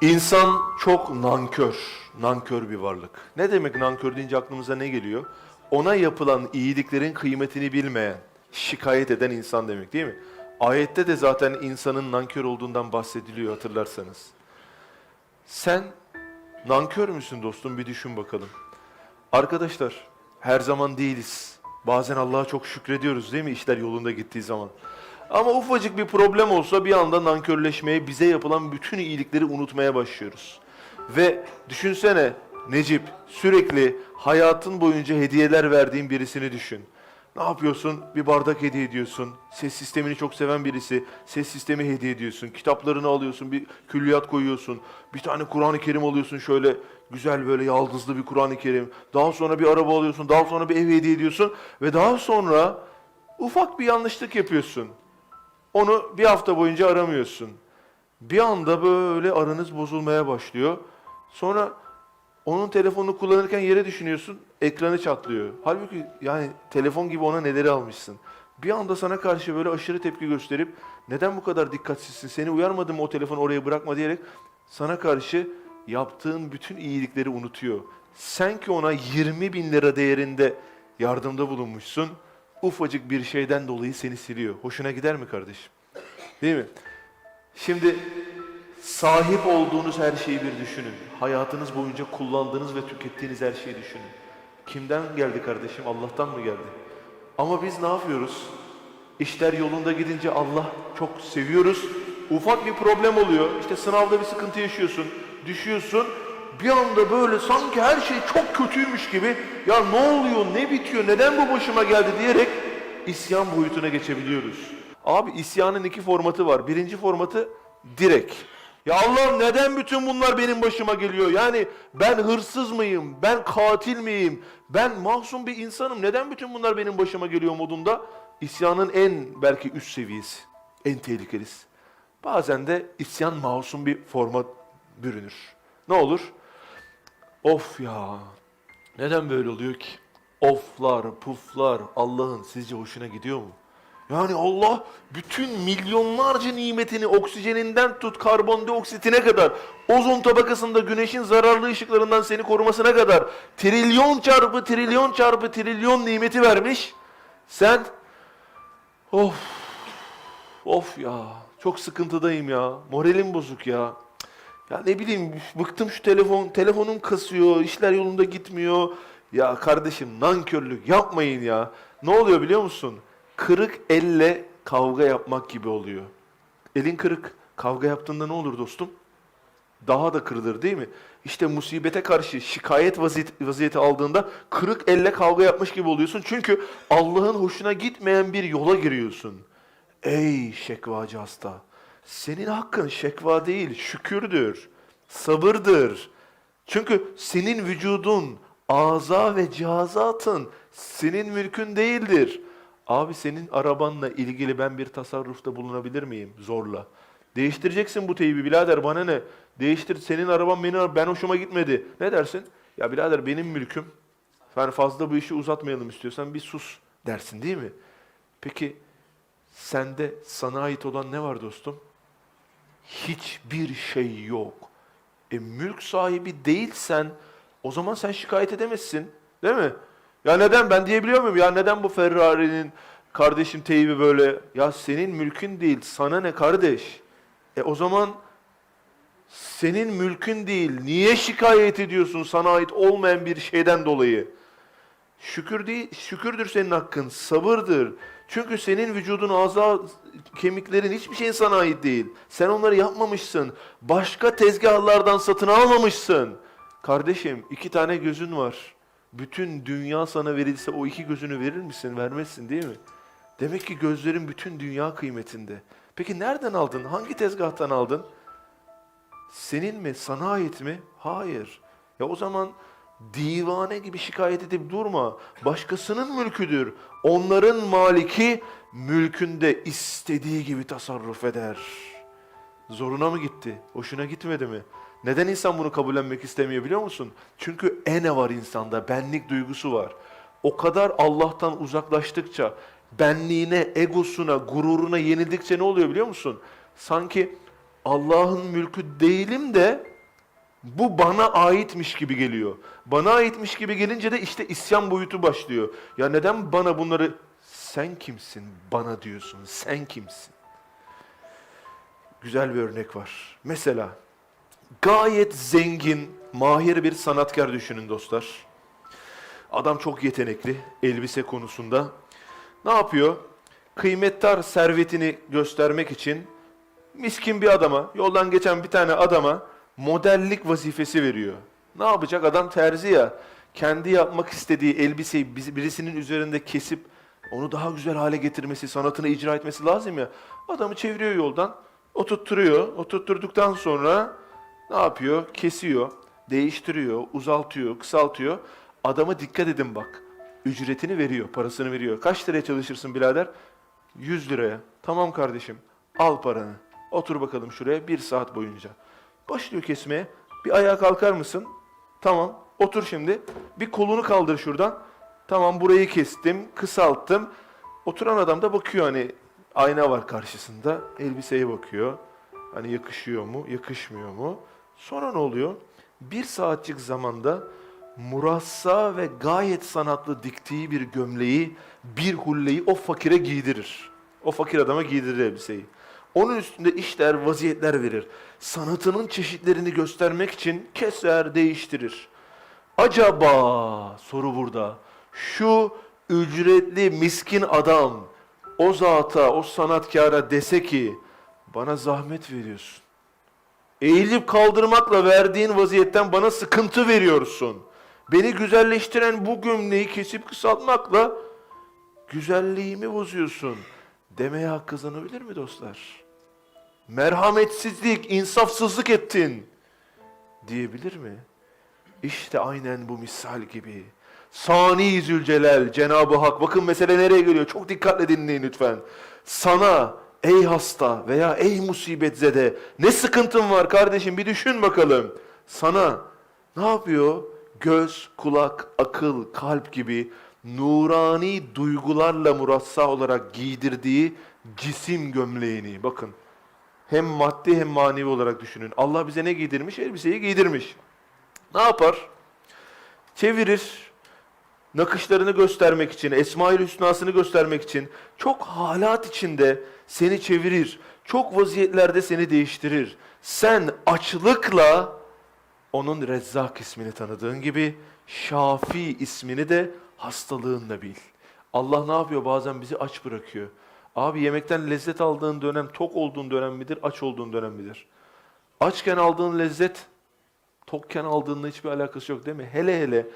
İnsan çok nankör, nankör bir varlık. Ne demek nankör deyince aklımıza ne geliyor? Ona yapılan iyiliklerin kıymetini bilmeyen, şikayet eden insan demek değil mi? Ayette de zaten insanın nankör olduğundan bahsediliyor hatırlarsanız. Sen nankör müsün dostum bir düşün bakalım. Arkadaşlar her zaman değiliz. Bazen Allah'a çok şükrediyoruz değil mi işler yolunda gittiği zaman. Ama ufacık bir problem olsa bir anda nankörleşmeye, bize yapılan bütün iyilikleri unutmaya başlıyoruz. Ve düşünsene Necip sürekli hayatın boyunca hediyeler verdiğin birisini düşün. Ne yapıyorsun? Bir bardak hediye ediyorsun. Ses sistemini çok seven birisi. Ses sistemi hediye ediyorsun. Kitaplarını alıyorsun. Bir külliyat koyuyorsun. Bir tane Kur'an-ı Kerim alıyorsun şöyle güzel böyle yaldızlı bir Kur'an-ı Kerim. Daha sonra bir araba alıyorsun. Daha sonra bir ev hediye ediyorsun. Ve daha sonra ufak bir yanlışlık yapıyorsun. Onu bir hafta boyunca aramıyorsun. Bir anda böyle aranız bozulmaya başlıyor. Sonra onun telefonunu kullanırken yere düşünüyorsun, ekranı çatlıyor. Halbuki yani telefon gibi ona neleri almışsın. Bir anda sana karşı böyle aşırı tepki gösterip neden bu kadar dikkatsizsin, seni uyarmadım mı o telefonu oraya bırakma diyerek sana karşı yaptığın bütün iyilikleri unutuyor. Sen ki ona 20 bin lira değerinde yardımda bulunmuşsun, ufacık bir şeyden dolayı seni siliyor. Hoşuna gider mi kardeşim? Değil mi? Şimdi sahip olduğunuz her şeyi bir düşünün. Hayatınız boyunca kullandığınız ve tükettiğiniz her şeyi düşünün. Kimden geldi kardeşim? Allah'tan mı geldi? Ama biz ne yapıyoruz? İşler yolunda gidince Allah çok seviyoruz. Ufak bir problem oluyor. İşte sınavda bir sıkıntı yaşıyorsun. Düşüyorsun. Bir anda böyle sanki her şey çok kötüymüş gibi ya ne oluyor, ne bitiyor, neden bu başıma geldi diyerek isyan boyutuna geçebiliyoruz. Abi isyanın iki formatı var. Birinci formatı direkt. Ya Allah neden bütün bunlar benim başıma geliyor? Yani ben hırsız mıyım? Ben katil miyim? Ben masum bir insanım. Neden bütün bunlar benim başıma geliyor modunda? İsyanın en belki üst seviyesi. En tehlikelisi. Bazen de isyan masum bir forma bürünür. Ne olur? Of ya. Neden böyle oluyor ki? Oflar, puflar Allah'ın sizce hoşuna gidiyor mu? Yani Allah bütün milyonlarca nimetini oksijeninden tut karbondioksitine kadar ozon tabakasında güneşin zararlı ışıklarından seni korumasına kadar trilyon çarpı trilyon çarpı trilyon nimeti vermiş. Sen of of ya çok sıkıntıdayım ya moralim bozuk ya. Ya ne bileyim bıktım şu telefon, telefonum kasıyor, işler yolunda gitmiyor. Ya kardeşim nankörlük yapmayın ya. Ne oluyor biliyor musun? Kırık elle kavga yapmak gibi oluyor. Elin kırık, kavga yaptığında ne olur dostum? Daha da kırılır değil mi? İşte musibete karşı şikayet vaziyeti, aldığında kırık elle kavga yapmış gibi oluyorsun. Çünkü Allah'ın hoşuna gitmeyen bir yola giriyorsun. Ey şekvacı hasta! Senin hakkın şekva değil, şükürdür, sabırdır. Çünkü senin vücudun, ağza ve cihazatın senin mülkün değildir. Abi senin arabanla ilgili ben bir tasarrufta bulunabilir miyim zorla? Değiştireceksin bu teybi birader bana ne? Değiştir senin araban benim ben hoşuma gitmedi. Ne dersin? Ya birader benim mülküm. Yani fazla bu işi uzatmayalım istiyorsan bir sus dersin değil mi? Peki sende sana ait olan ne var dostum? Hiçbir şey yok. E mülk sahibi değilsen o zaman sen şikayet edemezsin. Değil mi? Ya neden ben diyebiliyor muyum? Ya neden bu Ferrari'nin kardeşim teybi böyle? Ya senin mülkün değil. Sana ne kardeş? E o zaman senin mülkün değil. Niye şikayet ediyorsun sana ait olmayan bir şeyden dolayı? Şükür değil, şükürdür senin hakkın, sabırdır. Çünkü senin vücudun, ağza, kemiklerin hiçbir şeyin sana ait değil. Sen onları yapmamışsın. Başka tezgahlardan satın almamışsın. Kardeşim iki tane gözün var. Bütün dünya sana verilse o iki gözünü verir misin? Vermezsin değil mi? Demek ki gözlerin bütün dünya kıymetinde. Peki nereden aldın? Hangi tezgahtan aldın? Senin mi? Sana ait mi? Hayır. Ya o zaman divane gibi şikayet edip durma. Başkasının mülküdür. Onların maliki mülkünde istediği gibi tasarruf eder. Zoruna mı gitti? Hoşuna gitmedi mi? Neden insan bunu kabullenmek istemiyor biliyor musun? Çünkü ene var insanda, benlik duygusu var. O kadar Allah'tan uzaklaştıkça, benliğine, egosuna, gururuna yenildikçe ne oluyor biliyor musun? Sanki Allah'ın mülkü değilim de bu bana aitmiş gibi geliyor. Bana aitmiş gibi gelince de işte isyan boyutu başlıyor. Ya neden bana bunları sen kimsin bana diyorsun? Sen kimsin? Güzel bir örnek var. Mesela gayet zengin, mahir bir sanatkar düşünün dostlar. Adam çok yetenekli elbise konusunda. Ne yapıyor? Kıymettar servetini göstermek için miskin bir adama, yoldan geçen bir tane adama modellik vazifesi veriyor. Ne yapacak? Adam terzi ya. Kendi yapmak istediği elbiseyi birisinin üzerinde kesip onu daha güzel hale getirmesi, sanatını icra etmesi lazım ya. Adamı çeviriyor yoldan, oturtturuyor. Oturtturduktan sonra ne yapıyor? Kesiyor, değiştiriyor, uzaltıyor, kısaltıyor. Adama dikkat edin bak. Ücretini veriyor, parasını veriyor. Kaç liraya çalışırsın birader? 100 liraya. Tamam kardeşim, al paranı. Otur bakalım şuraya bir saat boyunca. Başlıyor kesmeye. Bir ayağa kalkar mısın? Tamam. Otur şimdi. Bir kolunu kaldır şuradan. Tamam burayı kestim, kısalttım. Oturan adam da bakıyor hani ayna var karşısında. Elbiseye bakıyor. Hani yakışıyor mu, yakışmıyor mu? Sonra ne oluyor? Bir saatlik zamanda murassa ve gayet sanatlı diktiği bir gömleği, bir hulleyi o fakire giydirir. O fakir adama giydirir elbiseyi. Onun üstünde işler, vaziyetler verir. Sanatının çeşitlerini göstermek için keser, değiştirir. Acaba soru burada. Şu ücretli miskin adam o zata, o sanatkara dese ki bana zahmet veriyorsun. Eğilip kaldırmakla verdiğin vaziyetten bana sıkıntı veriyorsun. Beni güzelleştiren bu gömleği kesip kısaltmakla güzelliğimi bozuyorsun. Demeye hak kazanabilir mi dostlar? Merhametsizlik, insafsızlık ettin diyebilir mi? İşte aynen bu misal gibi. Sani Zülcelal, Cenab-ı Hak. Bakın mesele nereye geliyor? Çok dikkatle dinleyin lütfen. Sana ey hasta veya ey musibetzede ne sıkıntın var kardeşim bir düşün bakalım. Sana ne yapıyor? Göz, kulak, akıl, kalp gibi nurani duygularla murassa olarak giydirdiği cisim gömleğini. Bakın hem maddi hem manevi olarak düşünün. Allah bize ne giydirmiş? Elbiseyi giydirmiş. Ne yapar? Çevirir. Nakışlarını göstermek için, Esma-ül Hüsna'sını göstermek için çok halat içinde seni çevirir. Çok vaziyetlerde seni değiştirir. Sen açlıkla onun Rezzak ismini tanıdığın gibi Şafi ismini de hastalığınla bil. Allah ne yapıyor? Bazen bizi aç bırakıyor. Abi yemekten lezzet aldığın dönem tok olduğun dönem midir, aç olduğun dönem midir? Açken aldığın lezzet tokken aldığınla hiçbir alakası yok değil mi? Hele hele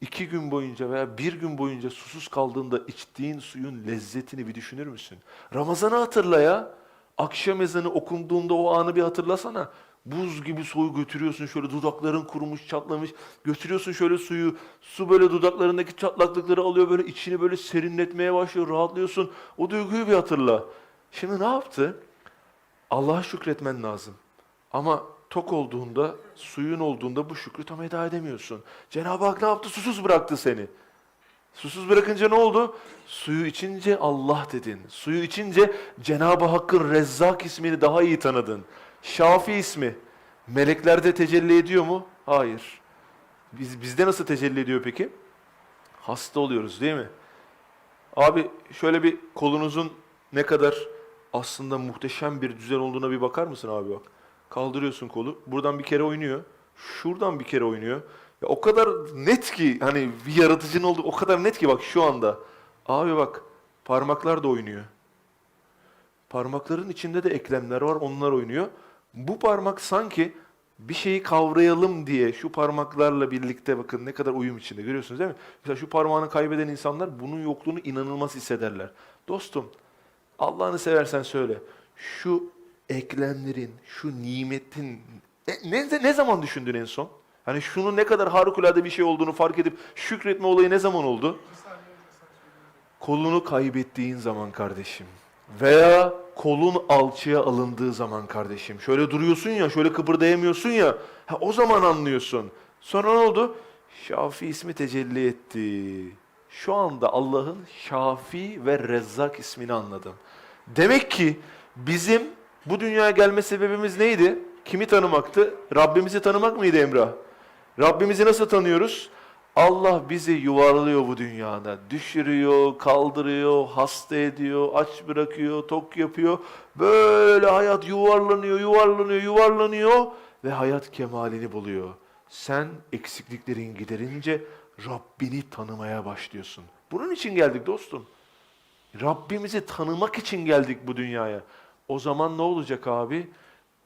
iki gün boyunca veya bir gün boyunca susuz kaldığında içtiğin suyun lezzetini bir düşünür müsün? Ramazan'ı hatırla ya. Akşam ezanı okunduğunda o anı bir hatırlasana. Buz gibi soğuk götürüyorsun şöyle dudakların kurumuş çatlamış. Götürüyorsun şöyle suyu. Su böyle dudaklarındaki çatlaklıkları alıyor böyle içini böyle serinletmeye başlıyor. Rahatlıyorsun. O duyguyu bir hatırla. Şimdi ne yaptı? Allah'a şükretmen lazım. Ama tok olduğunda, suyun olduğunda bu şükrü tam eda edemiyorsun. Cenab-ı Hak ne yaptı? Susuz bıraktı seni. Susuz bırakınca ne oldu? Suyu içince Allah dedin. Suyu içince Cenab-ı Hakk'ın Rezzak ismini daha iyi tanıdın. Şafi ismi meleklerde tecelli ediyor mu? Hayır. Biz, bizde nasıl tecelli ediyor peki? Hasta oluyoruz değil mi? Abi şöyle bir kolunuzun ne kadar aslında muhteşem bir düzen olduğuna bir bakar mısın abi bak. Kaldırıyorsun kolu. Buradan bir kere oynuyor. Şuradan bir kere oynuyor. Ya o kadar net ki hani bir yaratıcının olduğu o kadar net ki bak şu anda. Abi bak parmaklar da oynuyor. Parmakların içinde de eklemler var onlar oynuyor. Bu parmak sanki bir şeyi kavrayalım diye şu parmaklarla birlikte bakın ne kadar uyum içinde görüyorsunuz değil mi? Mesela şu parmağını kaybeden insanlar bunun yokluğunu inanılmaz hissederler. Dostum Allah'ını seversen söyle. Şu eklemlerin, şu nimetin ne, ne, ne zaman düşündün en son? Hani şunun ne kadar harikulade bir şey olduğunu fark edip şükretme olayı ne zaman oldu? Kolunu kaybettiğin zaman kardeşim. Veya kolun alçıya alındığı zaman kardeşim. Şöyle duruyorsun ya, şöyle kıpırdayamıyorsun ya. Ha, o zaman anlıyorsun. Sonra ne oldu? Şafi ismi tecelli etti. Şu anda Allah'ın Şafi ve Rezzak ismini anladım. Demek ki bizim Bu dünyaya gelme sebebimiz neydi? Kimi tanımaktı? Rabbimizi tanımak mıydı Emrah? Rabbimizi nasıl tanıyoruz? Allah bizi yuvarlıyor bu dünyada. Düşürüyor, kaldırıyor, hasta ediyor, aç bırakıyor, tok yapıyor. Böyle hayat yuvarlanıyor, yuvarlanıyor, yuvarlanıyor ve hayat kemalini buluyor. Sen eksikliklerin giderince Rabbini tanımaya başlıyorsun. Bunun için geldik dostum. Rabbimizi tanımak için geldik bu dünyaya. O zaman ne olacak abi?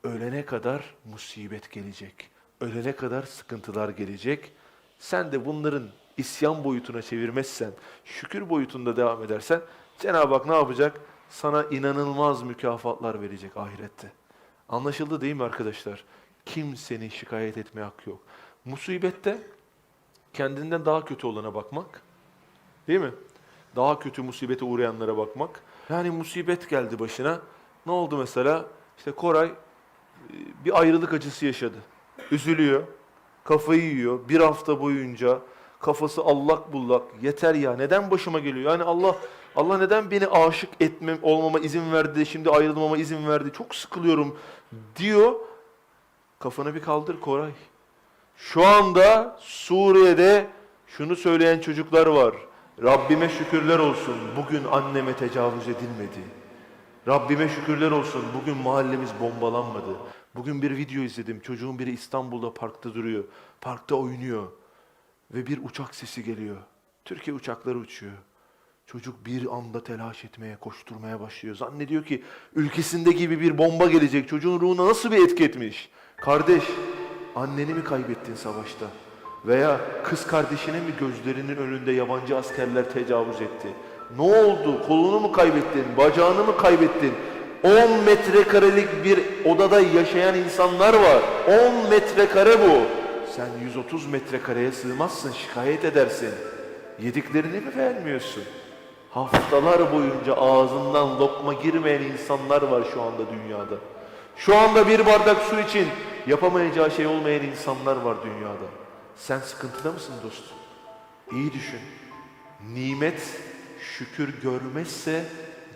Ölene kadar musibet gelecek. Ölene kadar sıkıntılar gelecek. Sen de bunların isyan boyutuna çevirmezsen, şükür boyutunda devam edersen Cenab-ı Hak ne yapacak? Sana inanılmaz mükafatlar verecek ahirette. Anlaşıldı değil mi arkadaşlar? Kimsenin şikayet etmeye hakkı yok. Musibette kendinden daha kötü olana bakmak, Değil mi? Daha kötü musibete uğrayanlara bakmak. Yani musibet geldi başına. Ne oldu mesela? İşte Koray e, bir ayrılık acısı yaşadı. Üzülüyor. Kafayı yiyor. Bir hafta boyunca kafası allak bullak. Yeter ya. Neden başıma geliyor? Yani Allah Allah neden beni aşık etmem olmama izin verdi? Şimdi ayrılmama izin verdi. Çok sıkılıyorum diyor. Kafanı bir kaldır Koray. Şu anda Suriye'de şunu söyleyen çocuklar var. Rabbime şükürler olsun bugün anneme tecavüz edilmedi. Rabbime şükürler olsun bugün mahallemiz bombalanmadı. Bugün bir video izledim. Çocuğun biri İstanbul'da parkta duruyor. Parkta oynuyor. Ve bir uçak sesi geliyor. Türkiye uçakları uçuyor. Çocuk bir anda telaş etmeye, koşturmaya başlıyor. Zannediyor ki ülkesinde gibi bir bomba gelecek. Çocuğun ruhuna nasıl bir etki etmiş? Kardeş, anneni mi kaybettin savaşta? Veya kız kardeşine mi gözlerinin önünde yabancı askerler tecavüz etti? Ne oldu? Kolunu mu kaybettin? Bacağını mı kaybettin? 10 metrekarelik bir odada yaşayan insanlar var. 10 metrekare bu. Sen 130 metrekareye sığmazsın, şikayet edersin. Yediklerini mi vermiyorsun? Haftalar boyunca ağzından lokma girmeyen insanlar var şu anda dünyada. Şu anda bir bardak su için yapamayacağı şey olmayan insanlar var dünyada. Sen sıkıntıda mısın dostum? İyi düşün. Nimet şükür görmezse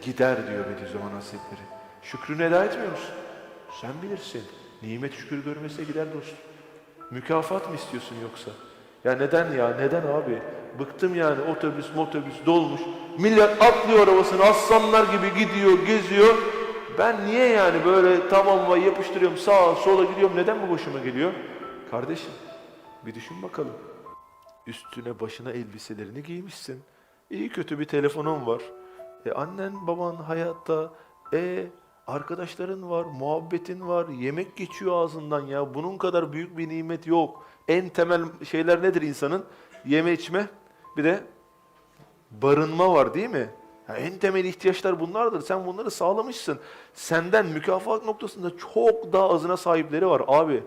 gider diyor Bediüzzaman Hazretleri. Şükrünü eda etmiyor musun? Sen bilirsin. Nimet şükür görmezse gider dostum. Mükafat mı istiyorsun yoksa? Ya neden ya? Neden abi? Bıktım yani otobüs motobüs dolmuş. Millet atlıyor arabasını aslanlar gibi gidiyor, geziyor. Ben niye yani böyle tamam vay yapıştırıyorum sağa sola gidiyorum. Neden bu başıma geliyor? Kardeşim bir düşün bakalım. Üstüne başına elbiselerini giymişsin. İyi kötü bir telefonun var. E annen baban hayatta. E arkadaşların var, muhabbetin var, yemek geçiyor ağzından ya. Bunun kadar büyük bir nimet yok. En temel şeyler nedir insanın? Yeme içme, bir de barınma var değil mi? Ya en temel ihtiyaçlar bunlardır. Sen bunları sağlamışsın. Senden mükafat noktasında çok daha azına sahipleri var abi.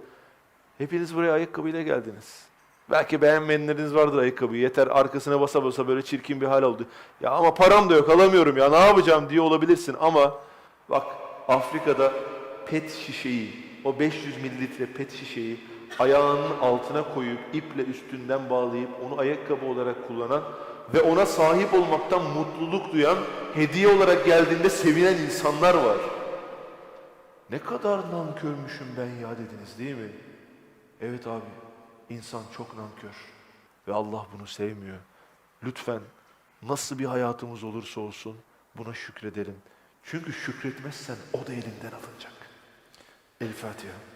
Hepiniz buraya ayakkabıyla geldiniz. Belki beğenmeyenleriniz vardır ayakkabıyı. Yeter arkasına basa basa böyle çirkin bir hal oldu. Ya ama param da yok alamıyorum ya ne yapacağım diye olabilirsin. Ama bak Afrika'da pet şişeyi, o 500 mililitre pet şişeyi ayağının altına koyup iple üstünden bağlayıp onu ayakkabı olarak kullanan ve ona sahip olmaktan mutluluk duyan, hediye olarak geldiğinde sevinen insanlar var. Ne kadar nankörmüşüm ben ya dediniz değil mi? Evet abi, insan çok nankör ve Allah bunu sevmiyor. Lütfen nasıl bir hayatımız olursa olsun buna şükredelim. Çünkü şükretmezsen o da elinden alınacak. El Fatiha.